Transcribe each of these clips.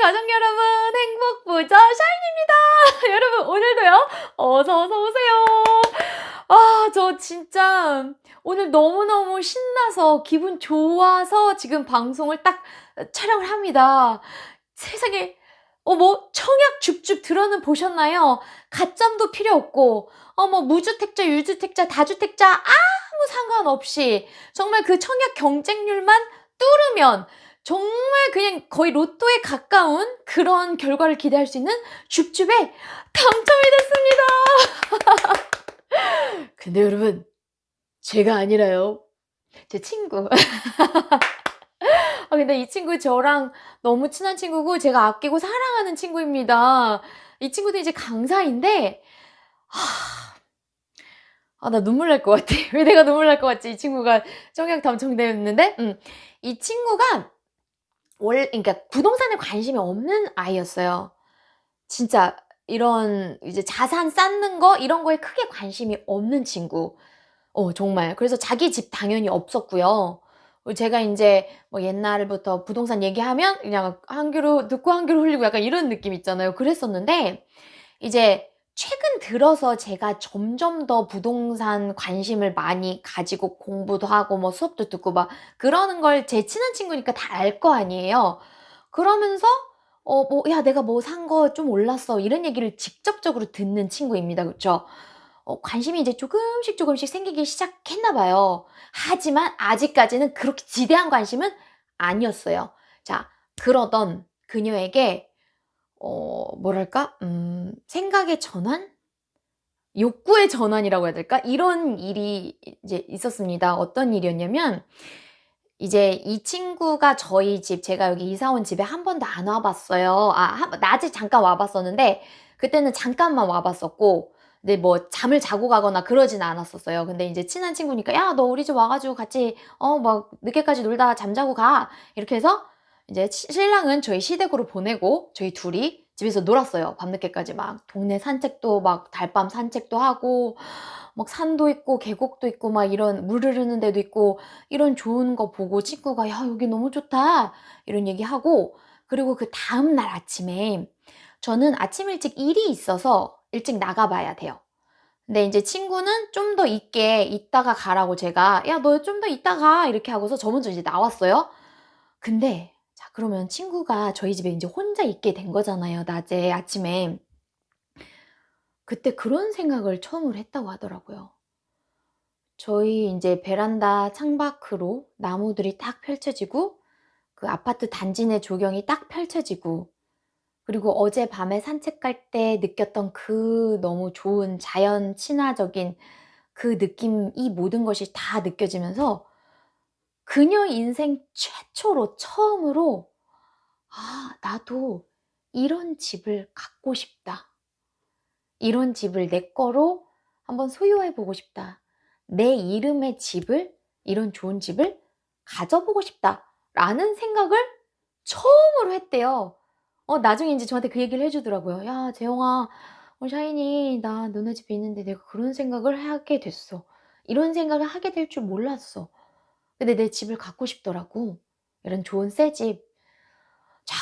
가족 여러분, 행복 부자 샤인입니다. 여러분, 오늘도요, 어서 어서 오세요. 아, 저 진짜 오늘 너무너무 신나서 기분 좋아서 지금 방송을 딱 촬영을 합니다. 세상에, 어, 뭐, 청약 줍줍 들어는 보셨나요? 가점도 필요 없고, 어, 뭐, 무주택자, 유주택자, 다주택자, 아무 상관없이, 정말 그 청약 경쟁률만 뚫으면, 정말 그냥 거의 로또에 가까운 그런 결과를 기대할 수 있는 줍줍에 당첨이 됐습니다. 근데 여러분, 제가 아니라요. 제 친구. 아, 근데 이 친구 저랑 너무 친한 친구고 제가 아끼고 사랑하는 친구입니다. 이 친구도 이제 강사인데, 하... 아, 나 눈물 날 것 같아. 왜 내가 눈물 날 것 같지? 이 친구가 청약 당첨되었는데, 음, 이 친구가 원래, 그러니까 부동산에 관심이 없는 아이였어요. 진짜 이런 이제 자산 쌓는 거 이런 거에 크게 관심이 없는 친구. 어, 정말. 그래서 자기 집 당연히 없었고요. 제가 이제 뭐 옛날부터 부동산 얘기하면 그냥 한 귀로 듣고 한 귀로 흘리고 약간 이런 느낌 있잖아요. 그랬었는데 이제 최근 들어서 제가 점점 더 부동산 관심을 많이 가지고 공부도 하고 뭐 수업도 듣고 막 그러는 걸 제 친한 친구니까 다 알 거 아니에요. 그러면서 어, 뭐, 야, 내가 뭐 산 거 좀 올랐어. 이런 얘기를 직접적으로 듣는 친구입니다. 그쵸? 어, 관심이 이제 조금씩 조금씩 생기기 시작했나 봐요. 하지만 아직까지는 그렇게 지대한 관심은 아니었어요. 자, 그러던 그녀에게 어, 뭐랄까? 음, 생각의 전환? 욕구의 전환이라고 해야 될까? 이런 일이 이제 있었습니다. 어떤 일이었냐면, 이제 이 친구가 저희 집, 제가 여기 이사 온 집에 한 번도 안 와봤어요. 아, 한, 낮에 잠깐 와봤었는데, 그때는 잠깐만 와봤었고, 근데 뭐 잠을 자고 가거나 그러진 않았었어요. 근데 이제 친한 친구니까, 야, 너 우리 집 와가지고 같이, 어, 막 늦게까지 놀다 잠자고 가. 이렇게 해서, 이제 신랑은 저희 시댁으로 보내고, 저희 둘이 집에서 놀았어요. 밤늦게까지 막 동네 산책도 막 달밤 산책도 하고 막 산도 있고 계곡도 있고 막 이런 물 흐르는 데도 있고 이런 좋은 거 보고 친구가 야 여기 너무 좋다 이런 얘기 하고 그리고 그 다음 날 아침에 저는 아침 일찍 일이 있어서 일찍 나가봐야 돼요. 근데 이제 친구는 좀 더 있게 있다가 가라고 제가 야 너 좀 더 있다가 이렇게 하고서 저 먼저 이제 나왔어요. 근데 그러면 친구가 저희 집에 이제 혼자 있게 된 거잖아요. 낮에, 아침에. 그때 그런 생각을 처음으로 했다고 하더라고요. 저희 이제 베란다 창밖으로 나무들이 딱 펼쳐지고 그 아파트 단지 내 조경이 딱 펼쳐지고 그리고 어제 밤에 산책 갈 때 느꼈던 그 너무 좋은 자연 친화적인 그 느낌, 이 모든 것이 다 느껴지면서 그녀 인생 최초로 처음으로 아, 나도 이런 집을 갖고 싶다. 이런 집을 내 거로 한번 소유해 보고 싶다. 내 이름의 집을, 이런 좋은 집을 가져보고 싶다. 라는 생각을 처음으로 했대요. 어, 나중에 이제 저한테 그 얘기를 해주더라고요. 야, 재영아, 어, 샤이니, 나 너네 집에 있는데 내가 그런 생각을 하게 됐어. 이런 생각을 하게 될 줄 몰랐어. 근데 내 집을 갖고 싶더라고. 이런 좋은 새 집. 자,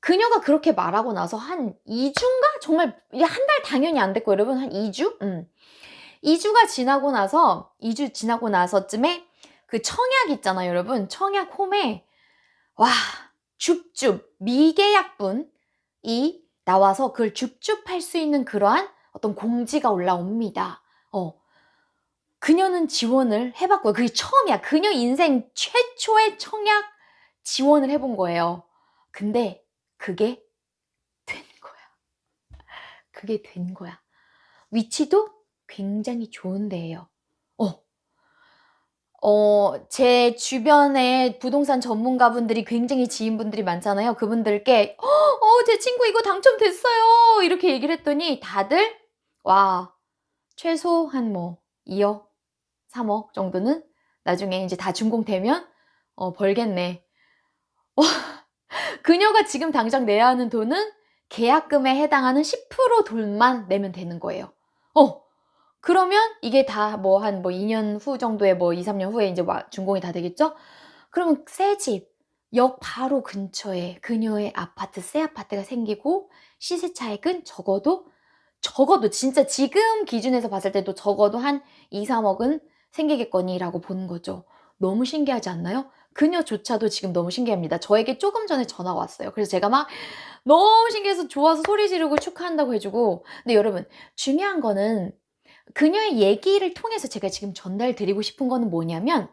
그녀가 그렇게 말하고 나서 한 2주인가? 정말 한 달 당연히 안 됐고 여러분 한 2주? 음. 2주가 지나고 나서 2주 지나고 나서쯤에 그 청약 있잖아요, 여러분. 청약 홈에 와, 줍줍 미계약분이 나와서 그걸 줍줍할 수 있는 그러한 어떤 공지가 올라옵니다. 어. 그녀는 지원을 해봤고요. 그게 처음이야. 그녀 인생 최초의 청약 지원을 해본 거예요. 근데 그게 된 거야. 그게 된 거야. 위치도 굉장히 좋은 데예요. 어. 어, 제 주변에 부동산 전문가분들이 굉장히 지인분들이 많잖아요. 그분들께, 어, 어, 제 친구 이거 당첨됐어요. 이렇게 얘기를 했더니 다들, 와, 최소 한 뭐, 2억, 3억 정도는 나중에 이제 다 준공되면 어, 벌겠네. 어, 그녀가 지금 당장 내야 하는 돈은 계약금에 해당하는 10% 돈만 내면 되는 거예요. 어, 그러면 이게 다 뭐한뭐 2년 후 정도에 뭐 2, 3년 후에 이제 준공이 다 되겠죠? 그러면 새 집, 역 바로 근처에 그녀의 아파트, 새 아파트가 생기고 시세 차익은 적어도 적어도 진짜 지금 기준에서 봤을 때도 적어도 한 2, 3억은 생기겠거니라고 보는 거죠. 너무 신기하지 않나요? 그녀조차도 지금 너무 신기합니다. 저에게 조금 전에 전화가 왔어요. 그래서 제가 막 너무 신기해서 좋아서 소리 지르고 축하한다고 해주고. 근데 여러분, 중요한 거는 그녀의 얘기를 통해서 제가 지금 전달 드리고 싶은 거는 뭐냐면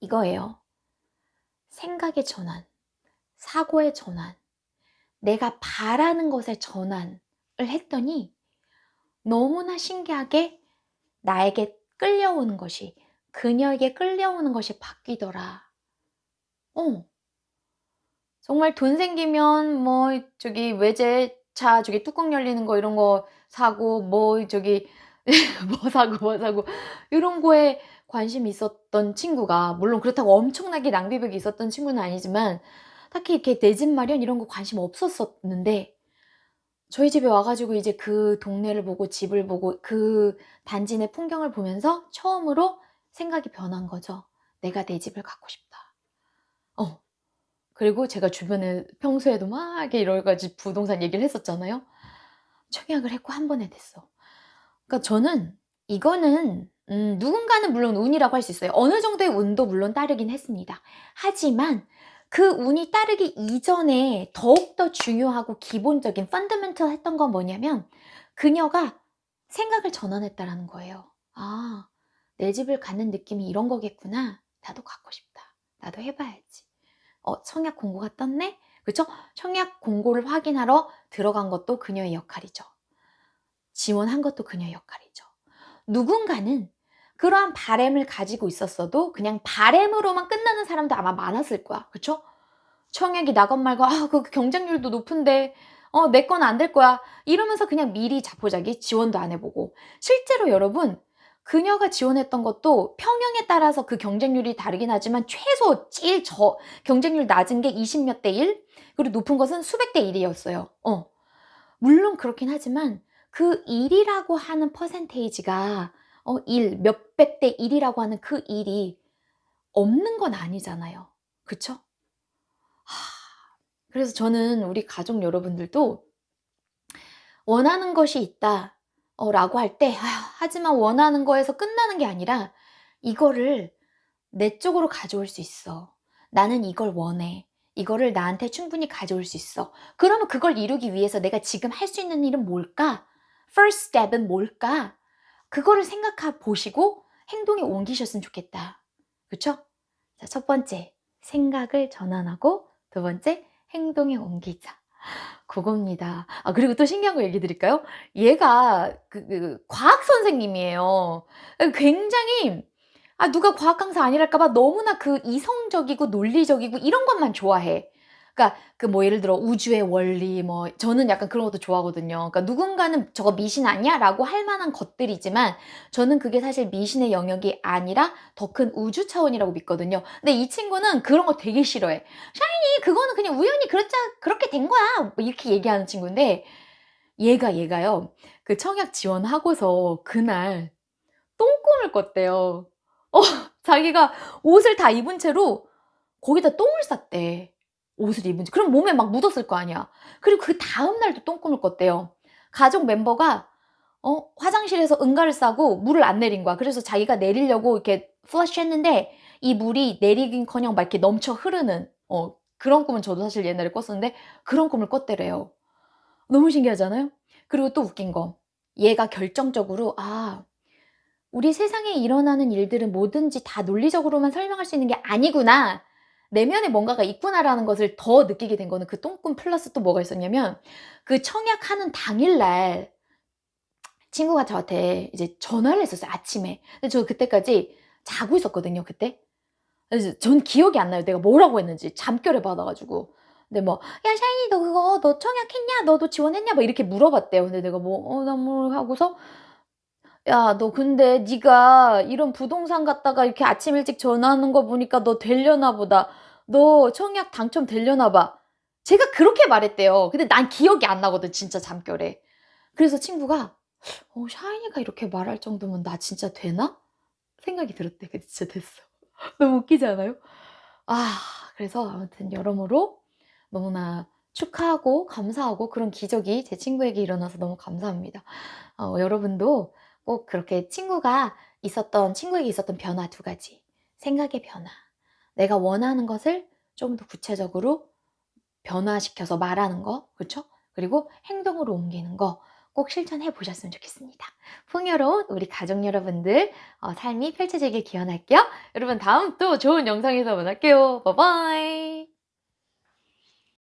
이거예요. 생각의 전환, 사고의 전환, 내가 바라는 것의 전환을 했더니 너무나 신기하게 나에게 끌려오는 것이, 그녀에게 끌려오는 것이 바뀌더라. 어. 정말 돈 생기면 뭐 저기 외제차 저기 뚜껑 열리는 거 이런 거 사고 뭐 저기 뭐 사고 뭐 사고 이런 거에 관심이 있었던 친구가 물론 그렇다고 엄청나게 낭비벽이 있었던 친구는 아니지만 딱히 이렇게 내 집 마련 이런 거 관심 없었었는데 저희 집에 와가지고 이제 그 동네를 보고 집을 보고 그 단지 내 풍경을 보면서 처음으로 생각이 변한 거죠. 내가 내 집을 갖고 싶다. 어. 그리고 제가 주변에 평소에도 막 여러 가지 부동산 얘기를 했었잖아요. 청약을 했고 한 번에 됐어. 그러니까 저는 이거는 음, 누군가는 물론 운이라고 할 수 있어요. 어느 정도의 운도 물론 따르긴 했습니다. 하지만 그 운이 따르기 이전에 더욱더 중요하고 기본적인 펀더멘털 했던 건 뭐냐면 그녀가 생각을 전환했다라는 거예요. 아, 내 집을 갖는 느낌이 이런 거겠구나. 나도 갖고 싶다. 나도 해봐야지. 어, 청약 공고가 떴네? 그쵸? 청약 공고를 확인하러 들어간 것도 그녀의 역할이죠. 지원한 것도 그녀의 역할이죠. 누군가는 그러한 바램을 가지고 있었어도 그냥 바램으로만 끝나는 사람도 아마 많았을 거야. 그쵸? 청약이 나건 말고, 아, 그 경쟁률도 높은데, 어, 내 건 안 될 거야. 이러면서 그냥 미리 자포자기 지원도 안 해보고. 실제로 여러분, 그녀가 지원했던 것도 평형에 따라서 그 경쟁률이 다르긴 하지만 최소 제일 저 경쟁률 낮은 게 20몇 대 1, 그리고 높은 것은 수백 대 1이었어요. 어. 물론 그렇긴 하지만 그 1이라고 하는 퍼센테이지가 어, 1, 몇백 대 1이라고 하는 그 1이 없는 건 아니잖아요. 그쵸? 하, 그래서 저는 우리 가족 여러분들도 원하는 것이 있다. 어, 라고 할 때, 하지만 원하는 거에서 끝나는 게 아니라 이거를 내 쪽으로 가져올 수 있어. 나는 이걸 원해. 이거를 나한테 충분히 가져올 수 있어. 그러면 그걸 이루기 위해서 내가 지금 할 수 있는 일은 뭘까? first step은 뭘까? 그거를 생각해 보시고 행동에 옮기셨으면 좋겠다. 그쵸? 자, 첫 번째, 생각을 전환하고 두 번째, 행동에 옮기자. 그겁니다. 아, 그리고 또 신기한 거 얘기 드릴까요? 얘가 그, 그 과학 선생님이에요. 굉장히 아, 누가 과학 강사 아니랄까봐 너무나 그 이성적이고 논리적이고 이런 것만 좋아해. 그러니까 그 뭐 예를 들어 우주의 원리 뭐 저는 약간 그런 것도 좋아하거든요. 그러니까 누군가는 저거 미신 아니야라고 할 만한 것들이지만 저는 그게 사실 미신의 영역이 아니라 더 큰 우주 차원이라고 믿거든요. 근데 이 친구는 그런 거 되게 싫어해. 샤이니 그거는 그냥 우연히 그렇자 그렇게 된 거야. 뭐 이렇게 얘기하는 친구인데 얘가 얘가요. 그 청약 지원하고서 그날 똥꿈을 꿨대요. 어, 자기가 옷을 다 입은 채로 거기다 똥을 쌌대. 옷을 입은 채. 그럼 몸에 막 묻었을 거 아니야. 그리고 그 다음날도 똥꿈을 꿨대요. 가족 멤버가 어, 화장실에서 응가를 싸고 물을 안 내린 거야. 그래서 자기가 내리려고 이렇게 플러시 했는데 이 물이 내리긴 커녕 막 이렇게 넘쳐 흐르는 어, 그런 꿈은 저도 사실 옛날에 꿨었는데 그런 꿈을 꿨대래요. 너무 신기하잖아요? 그리고 또 웃긴 거. 얘가 결정적으로 아, 우리 세상에 일어나는 일들은 뭐든지 다 논리적으로만 설명할 수 있는 게 아니구나. 내면에 뭔가가 있구나라는 것을 더 느끼게 된 거는 그 똥꿈 플러스 또 뭐가 있었냐면 그 청약하는 당일날 친구가 저한테 이제 전화를 했었어요. 아침에. 근데 저 그때까지 자고 있었거든요. 그때. 전 기억이 안 나요. 내가 뭐라고 했는지 잠결에 받아가지고. 근데 뭐, 야, 샤이니, 너 그거, 너 청약했냐? 너도 지원했냐? 막 이렇게 물어봤대요. 근데 내가 뭐, 어, 나뭐 하고서, 야, 너 근데 네가 이런 부동산 갔다가 이렇게 아침 일찍 전화하는 거 보니까 너 되려나 보다. 너 청약 당첨 되려나 봐. 제가 그렇게 말했대요. 근데 난 기억이 안 나거든, 진짜 잠결에. 그래서 친구가, 어, 샤이니가 이렇게 말할 정도면 나 진짜 되나? 생각이 들었대. 근데 진짜 됐어. 너무 웃기지 않아요? 아 그래서 아무튼 여러모로 너무나 축하하고 감사하고 그런 기적이 제 친구에게 일어나서 너무 감사합니다. 어 여러분도 꼭 그렇게 친구가 있었던 친구에게 있었던 변화 두 가지. 생각의 변화. 내가 원하는 것을 좀 더 구체적으로 변화시켜서 말하는 거. 그쵸? 그리고 행동으로 옮기는 거. 꼭 실천해 보셨으면 좋겠습니다. 풍요로운 우리 가족 여러분들 어, 삶이 펼쳐지길 기원할게요. 여러분 다음 또 좋은 영상에서 만날게요. 바이바이.